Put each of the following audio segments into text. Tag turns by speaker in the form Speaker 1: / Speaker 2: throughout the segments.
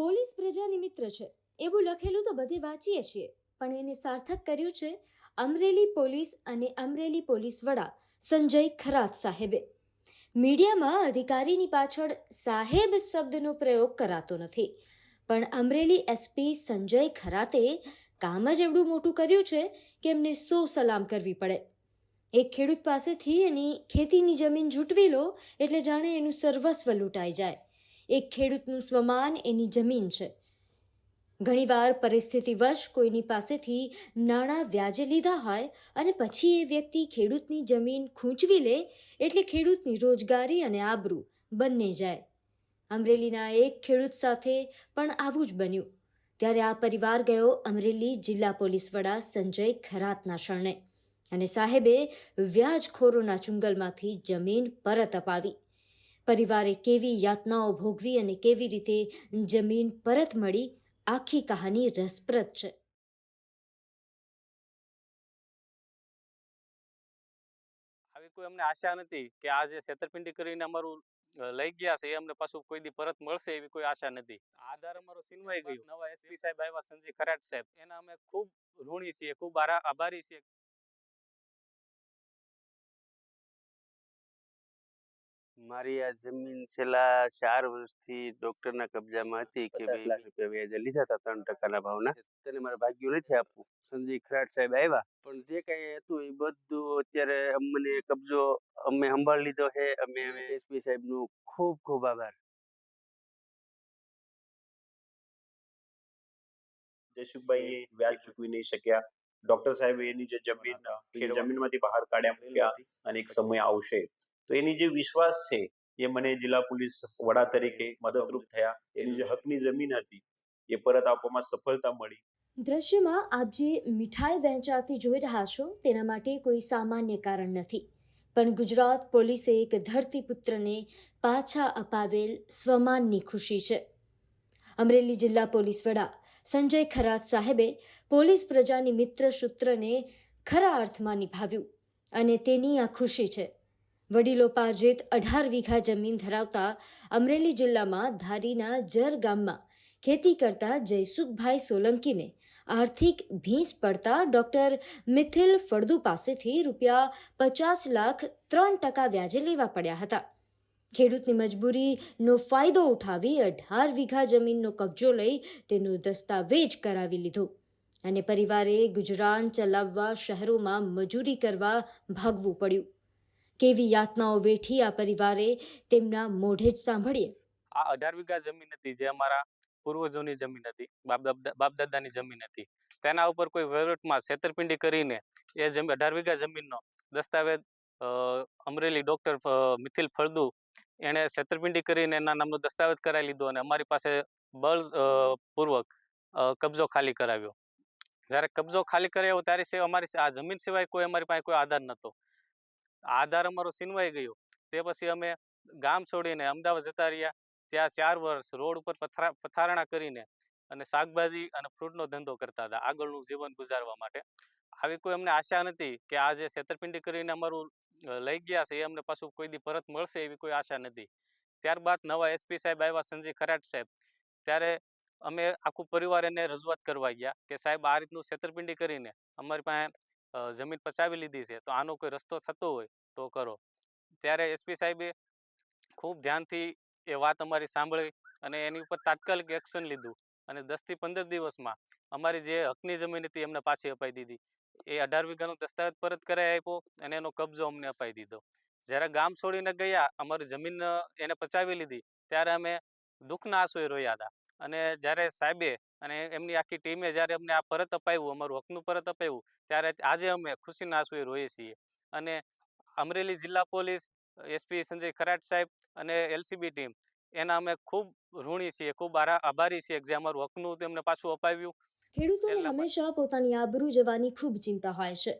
Speaker 1: Police પ્રજાની મિત્ર છે. એવું લખેલું તો બધે વાંચીએ છીએ. પણ એને સાર્થક કર્યું છે અમરેલી પોલીસ અને અમરેલી પોલીસ વડા સંજય ખરાત સાહેબે. મીડિયામાં અધિકારીની પાછળ સાહેબ શબ્દનો પ્રયોગ કરાતો નથી. પણ અમરેલી એસપી સંજય ખરાતે કામ જ એવડું મોટું કર્યું છે કે એમને સો સલામ કરવી પડે. એક ખેડૂત પાસેથી એની ખેતીની જમીન જૂટવી લો એટલે જાણે એનું સર્વસ્વ લૂંટાઈ જાય. એક ખેડૂતનું સ્વમાન એની જમીન છે. ઘણીવાર પરિસ્થિતિવશ કોઈની પાસેથી નાણાં વ્યાજે લીધા હોય અને પછી એ વ્યક્તિ ખેડૂતની જમીન ખૂંચવી લે એટલે ખેડૂતની રોજગારી અને આબરૂ બંને જાય. અમરેલીના એક ખેડૂત સાથે પણ આવું જ બન્યું. ત્યારે આ પરિવાર ગયો અમરેલી જિલ્લા પોલીસ વડા સંજય ખરાતના શરણે અને સાહેબે વ્યાજખોરોના ચુંગલમાંથી જમીન પરત અપાવી. પરિવારે કેવી યાતનાઓ ભોગવી અને કેવી રીતે જમીન પરત મળી આખી કહાની રસપ્રદ છે.
Speaker 2: આવી કોઈ અમને આશા નથી કે આ જે છેતરપિંડી કરીને અમારું લઈ ગયા છે એ અમને પાછું કોઈ દી પરત મળશે એવી કોઈ આશા નથી. આધાર અમારો છીનવાઈ ગયો નવા એસપી સાહેબ આવ્યા સંજય ખરાટ સાહેબ. એના અમે ખૂબ ઋણી છીએ ખૂબ આરા- આભારી છીએ.
Speaker 3: મારી આ જમીન છેલ્લા ચાર વર્ષથી ડોક્ટરના કબજામાં હતી કે બે
Speaker 4: લાખ.
Speaker 3: રૂપિયા વ્યાજે લીધા હતા ત્રણ ટકાના ભાવના. તેને મારે ભાગ્યું નથી આપવું. સંજય ખરાટ સાહેબ આવ્યા. પણ જે કઈ હતું એ બધું અત્યારે અમને કબજો અમે સંભાળી લીધો છે. અમે એસપી સાહેબનું ખૂબ ખૂબ આભાર.
Speaker 4: જયસુખભાઈ વ્યાજ ચૂકવી નહીં શક્યા. ડોક્ટર સાહેબ એની જે જમીન જમીનમાંથી બહાર કાઢ્યા મૂક્યા અને એક સમય આવશે. તો એની જે વિશ્વાસ છે એ મને જિલ્લા પોલીસ વડા તરીકે મદદરૂપ થયા. એની જે હકની જમીન હતી એ પરત આપવામાં સફળતા મળી.
Speaker 1: દ્રશ્યમાં આપ જે મીઠાઈ વહેંચાતી જોઈ રહ્યા છો તેના માટે કોઈ સામાન્ય કારણ નથી. પણ ગુજરાત પોલીસે એક ધરતીપુત્રને પાછા અપાવેલ સ્વમાનની ખુશી છે. અમરેલી જિલ્લા પોલીસ વડા સંજય ખરાત સાહેબે પોલીસ પ્રજાની મિત્ર સૂત્રને ખરા અર્થમાં નિભાવ્યું અને તેની આ ખુશી છે. વડીલો પાર્જિત અઢાર વીઘા જમીન ધરાવતા અમરેલી જિલ્લામાં ધારીના જર ગામમાં ખેતી કરતા જયસુખભાઈ સોલંકીને આર્થિક ભીંસ પડતા ડોક્ટર મિથિલ ફળદુ પાસેથી રૂપિયા પચાસ લાખ ત્રણ ટકા વ્યાજે લેવા પડ્યા હતા. ખેડૂતની મજબૂરીનો ફાયદો ઉઠાવી અઢાર વીઘા જમીનનો કબજો લઈ તેનો દસ્તાવેજ કરાવી લીધો અને પરિવારે ગુજરાન ચલાવવા શહેરોમાં મજૂરી કરવા ભાગવું પડ્યું. કેવી યાતનાઓ વેઠી આ પરિવારે તેમના મોઢે જ સાંભળીએ?
Speaker 2: આ અઢાર વીઘા જમીન હતી જે અમારા પૂર્વજોની જમીન હતી બાપ દાદાની જમીન હતી. તેના ઉપર કોઈ વહીવટમાં છેતરપિંડી કરીને એ જમીન અઢાર વીઘા જમીનનો દસ્તાવેજ અમરેલી ડોક્ટર મિથિલ ફળદુ એણે છેતરપિંડી કરીને એના નામનો દસ્તાવેજ કરાવી લીધો અને અમારી પાસે બળ પૂર્વક કબજો ખાલી કરાવ્યો. જ્યારે કબજો ખાલી કરાવ્યો ત્યારે અમારી આ જમીન સિવાય કોઈ અમારી પાસે કોઈ આધાર નહોતો. આધાર અમારો છીનવાઈ ગયો. તે પછી અમે ગામ છોડીને અમદાવાદ જતા રહ્યા. ત્યાં ચાર વર્ષ રોડ ઉપર પથરા, પથારણા કરીને અને શાકભાજી અને ફ્રૂટનો ધંધો કરતા હતા આગળનું જીવન ગુજારવા માટે. આવી કોઈ અમને આશા નથી કે આ જે છેતરપિંડી કરીને અમારું લઈ ગયા છે એ અમને પાછું કોઈ દી પરત મળશે એવી કોઈ આશા નથી. ત્યારબાદ નવા એસપી સાહેબ આવ્યા સંજય ખરાટ સાહેબ. ત્યારે અમે આખું પરિવાર એને રજૂઆત કરવા ગયા કે સાહેબ આ રીતનું છેતરપિંડી કરીને અમારી પાસે જમીન પચાવી લીધી છે, તો આનો કોઈ રસ્તો થતો હોય, તો કરો. ત્યારે એસપી સાહેબે ખૂબ ધ્યાનથી એ વાત અમારી સાંભળી અને એની ઉપર તાત્કાલિક એક્શન લીધું. અને દસથી પંદર દિવસમાં અમારી જે હકની જમીન હતી એમને પાછી અપાઈ દીધી. એ અઢાર વીઘાનો દસ્તાવેજ પરત કરાવી આપ્યો અને એનો કબજો અમને અપાઈ દીધો. જ્યારે ગામ છોડીને ગયા, અમારી જમીન એને પચાવી લીધી, ત્યારે અમે દુઃખના આંસુએ રોયા હતા. અને જ્યારે સાહેબે અને એમની આખી ટીમે જ્યારે અમને આ પરત અપાવ્યું અમારું હકનું પરત અપાવ્યું ત્યારે આજે અમે ખુશીના આંસુએ રોઈએ છીએ. અને અમરેલી જિલ્લા પોલીસ એસપી સંજય ખરાટ સાહેબ અને એલસીબી ટીમ એના અમે ખૂબ ઋણી છીએ ખૂબ આભારી છીએ જે અમારું હકનું તેમને પાછું અપાવ્યું.
Speaker 1: ખેડૂતોને. હંમેશા પોતાની આબરૂ જવાની ખૂબ ચિંતા હોય છે.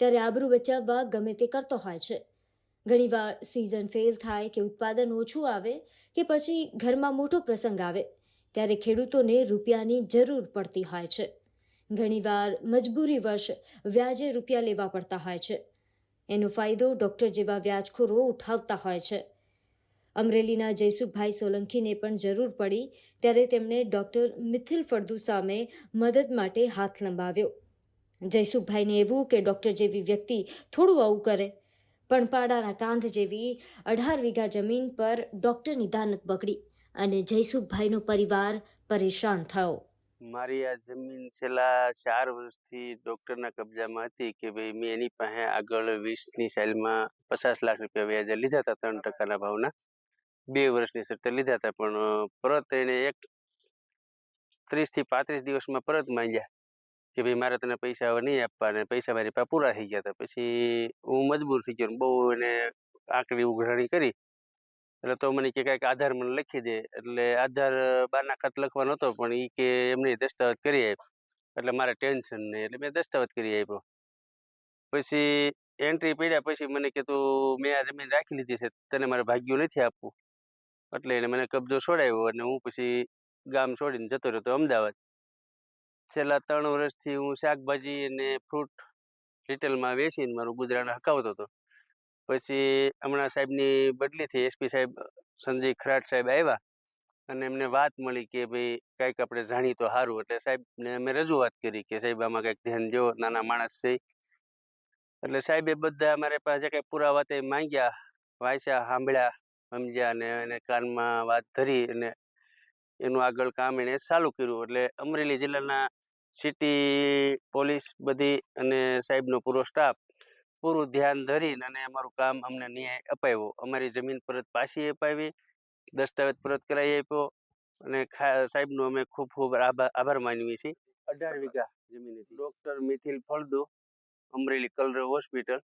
Speaker 1: ત્યારે આબરૂ બચાવવા ગમે તે કરતો હોય છે. ઘણીવાર સિઝન ફેલ થાય કે ઉત્પાદન ઓછું આવે કે પછી ઘરમાં મોટો પ્રસંગ આવે ત્યારે ખેડૂતોને રૂપિયાની જરૂર પડતી હોય છે. ઘણીવાર મજબૂરીવશ વ્યાજે રૂપિયા લેવા પડતા હોય છે. એનો ફાયદો ડૉક્ટર જેવા વ્યાજખોરો ઉઠાવતા હોય છે. અમરેલીના જયસુખભાઈ સોલંકીને પણ જરૂર પડી ત્યારે તેમણે ડૉક્ટર મિથિલ ફળદુ સામે મદદ માટે હાથ લંબાવ્યો. જયસુખભાઈને એવું કે ડૉક્ટર જેવી વ્યક્તિ થોડું આવું કરે, પણ પાડાના કાંધ જેવી અઢાર વીઘા જમીન પર ડૉક્ટરની દાનત બગડી. અને જયસુખભાઈનો પરિવાર પરેશાન થયો.
Speaker 3: મારી આ જમીન છેલ્લા ચાર વર્ષથી ડોક્ટરના કબજામાં હતી કે ભાઈ મેં એની પાસે આગળ વીસની સાઇલમાં પચાસ લાખ રૂપિયા વ્યાજે લીધા હતા, ત્રણ ટકાના ભાવના. બે વર્ષની શરતે લીધા હતા, પણ પરત એને એક ત્રીસથી પાંત્રીસ દિવસમાં પરત માંગ્યા કે ભાઈ મારે તને પૈસા હવે નહીં આપવા અને પૈસા મારી પાસે પૂરા થઈ ગયા હતા. પછી હું મજબૂર થઈ ગયો બહુ એને આકરી ઉઘરાણી કરી. એટલે તો મને કે કાંઈક આધાર મને લખી દે. એટલે આધાર બારના ખાત લખવાનો હતો, પણ એ કે એમને દસ્તાવેજ કરી આપ એટલે મારે ટેન્શન નહીં એટલે મેં દસ્તાવેજ કરી આપ્યો પછી એન્ટ્રી પડ્યા પછી મને કીધું મેં આ જમીન રાખી લીધી છે, તને મારે ભાગ્યું નથી આપવું. એટલે એને મને કબજો છોડાવ્યો અને હું પછી ગામ છોડીને જતો રહ્યો અમદાવાદ. છેલ્લા ત્રણ વર્ષથી હું શાકભાજી અને ફ્રૂટ રિટેલમાં વેચીને મારું ગુજરાન હકાવતો હતો. પછી હમણાં સાહેબની બદલી થઈ. એસપી સાહેબ, સંજય ખરાટ સાહેબ આવ્યા અને એમને વાત મળી કે ભાઈ કંઈક આપણે જાણીએ તો સારું. એટલે સાહેબને અમે રજૂઆત કરી કે સાહેબ, આમાં કંઈક ધ્યાન દો નાના માણસ છે. એટલે સાહેબે બધા અમારે પાસે કંઈ પુરાવા તે માંગ્યા, વાંચ્યા, સાંભળ્યા, સમજ્યા અને એને કાનમાં વાત ધરી અને એનું આગળ કામ એણે ચાલુ કર્યું. એટલે અમરેલી જિલ્લાના સિટી પોલીસ બધી અને સાહેબનો પૂરો સ્ટાફ પૂરું ધ્યાન ધરીને અને અમારું કામ અમને ન્યાય અપાવ્યો અમારી જમીન પરત પાછી અપાવી, દસ્તાવેજ પરત કરાવી આપ્યો અને સાહેબનો અમે ખૂબ ખૂબ આભાર માનીએ છીએ. અઢાર વીઘા જમીન ડૉક્ટર મિથિલ ફળદુ, અમરેલી કલરવ હોસ્પિટલ.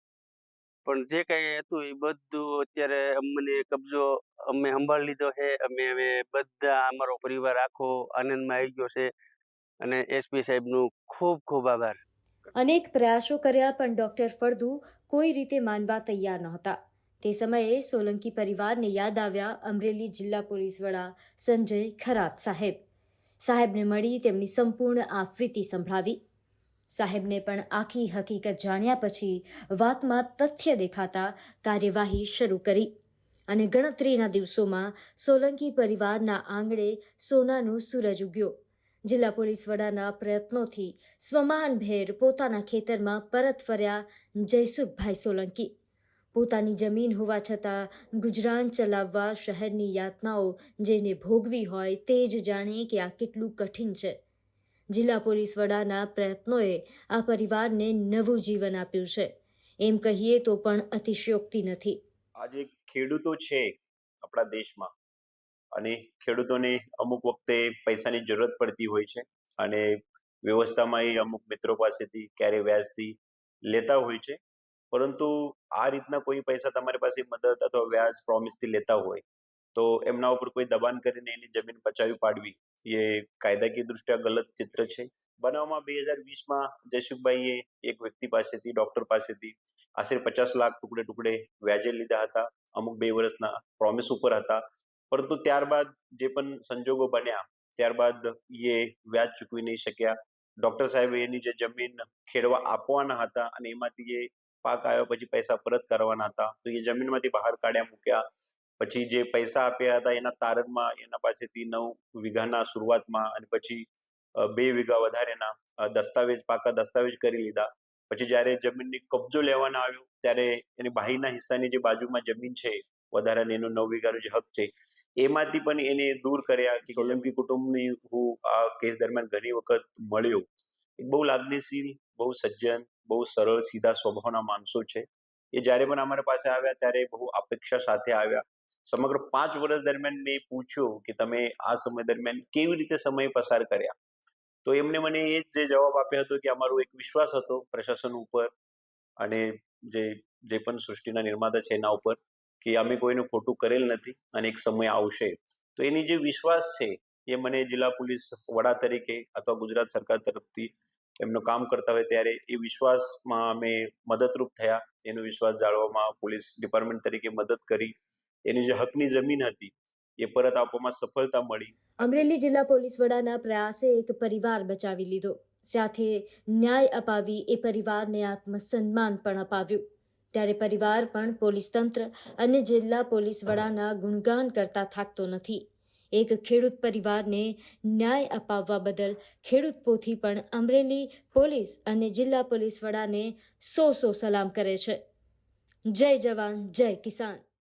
Speaker 3: પણ જે કાંઈ હતું એ બધું અત્યારે અમને કબજો અમે સંભાળી લીધો છે. અમે હવે બધા અમારો પરિવાર આખો આનંદમાં આવી ગયો છે. અને એસપી સાહેબનું ખૂબ ખૂબ આભાર.
Speaker 1: અનેક પ્રયાસો કર્યા પણ ડૉક્ટર ફળદુ કોઈ રીતે માનવા તૈયાર નહોતા. તે સમયે સોલંકી પરિવારને યાદ આવ્યા અમરેલી જિલ્લા પોલીસ વડા સંજય ખરાત સાહેબ. સાહેબને મળી તેમની સંપૂર્ણ આપવીતી સંભળાવી. સાહેબને પણ આખી હકીકત જાણ્યા પછી વાતમાં તથ્ય દેખાતા કાર્યવાહી શરૂ કરી અને ગણતરીના દિવસોમાં સોલંકી પરિવારના આંગણે સોનાનું સૂરજ ઉગ્યો. જિલ્લા પોલીસ વડાના પ્રયત્નોથી સ્વમાનભેર પોતાના ખેતરમાં પરત ફર્યા જયસુખભાઈ સોલંકી. પોતાની જમીન હોવા છતાં ગુજરાન ચલાવવા શહેરની યાતનાઓ જેને ભોગવી હોય તે જ જાણે કે આ કેટલું કઠિન છે. જિલ્લા પોલીસ વડાના પ્રયત્નોએ આ પરિવારને નવું જીવન આપ્યું છે. એમ કહીએ તો પણ અતિશયોક્તિ નથી.
Speaker 4: આજે ખેડૂતો છે આપણા દેશમાં. અને ખેડૂતોને અમુક વખતે પૈસાની જરૂરત પડતી હોય છે અને વ્યવસ્થામાં એ અમુક મિત્રો પાસેથી ક્યારે વ્યાજથી લેતા હોય છે. પરંતુ આ રીતના કોઈ પૈસા તમારી પાસે મદદ અથવા વ્યાજ પ્રોમિસથી લેતા હોય તો એમના ઉપર કોઈ દબાણ કરીને એની જમીન પચાવી પાડવી એ કાયદાકીય દૃષ્ટિએ ગલત ચિત્ર છે. બનાવમાં બે હજાર વીસમાં જયસુખભાઈએ એક વ્યક્તિ પાસેથી ડોક્ટર પાસેથી આશરે પચાસ લાખ ટુકડે ટુકડે વ્યાજે લીધા હતા. અમુક બે વર્ષના પ્રોમિસ ઉપર હતા. પરંતુ ત્યારબાદ જે પણ સંજોગો બન્યા, ત્યારબાદ એ વ્યાજ ચૂકવી નહીં શક્યા. ડોક્ટર સાહેબ એની જે જમીન ખેડવા આપવાના હતા અને એમાંથી એ પાક આવ્યા પછી પૈસા પરત કરવાના હતા, તો એ જમીનમાંથી બહાર કાઢ્યા મૂક્યા. પછી જે પૈસા આપ્યા હતા એના તારણમાં એના પાસેથી નવ વીઘાના શરૂઆતમાં અને પછી બે વીઘા વધારેના દસ્તાવેજ, પાકા દસ્તાવેજ કરી લીધા. પછી જ્યારે જમીનની કબજો લેવાના આવ્યો, ત્યારે એની બાહીના હિસ્સાની જે બાજુમાં જમીન છે વધારાની એનો નવ વીઘાનો જે હક છે, એમાંથી પણ એને દૂર કર્યા કે સોલંકી કુટુંબની હું આ કેસ દરમિયાન ઘણી વખત મળ્યો. બહુ લાગણીશીલ, બહુ સજ્જન, બહુ સરળ, સીધા સ્વભાવના માણસો છે. એ જ્યારે પણ અમારા પાસે આવ્યા ત્યારે બહુ અપેક્ષા સાથે આવ્યા. સમગ્ર પાંચ વર્ષ દરમિયાન મેં પૂછ્યું કે તમે આ સમય દરમિયાન કેવી રીતે સમય પસાર કર્યા? તો એમને મને એ જ જે જવાબ આપ્યો હતો કે અમારો એક વિશ્વાસ હતો પ્રશાસન ઉપર અને જે જે પણ સૃષ્ટિના નિર્માતા છે એના ઉપર. કે અમે કોઈનું ખોટું કરેલ નથી અને એક સમય આવશે. તો એની જે વિશ્વાસ છે, એ મને જિલ્લા પોલીસ વડા તરીકે અથવા ગુજરાત સરકાર તરફથી એમનું કામ કરતા હોય ત્યારે એ વિશ્વાસમાં અમે મદદરૂપ થયા. એનો વિશ્વાસ જાળવવામાં પોલીસ ડિપાર્ટમેન્ટ તરીકે મદદ કરી. એની જે હકની જમીન હતી, એ પરત આપવામાં સફળતા મળી.
Speaker 1: અમરેલી જિલ્લા પોલીસ વડાના પ્રયાસે એક પરિવાર બચાવી લીધો. સાથે ન્યાય અપાવી એ પરિવારને આત્મસન્માન પણ અપાવ્યું. ત્યારે પરિવાર પણ પોલીસ તંત્ર અને જિલ્લા પોલીસ વડાના ગુણગાન કરતા થાકતો નથી. એક ખેડૂત પરિવારને ન્યાય અપાવવા બદલ ખેડૂત પોથી પણ અમરેલી પોલીસ અને જિલ્લા પોલીસ વડાને સો સો સલામ કરે છે. જય જવાન, જય કિસાન.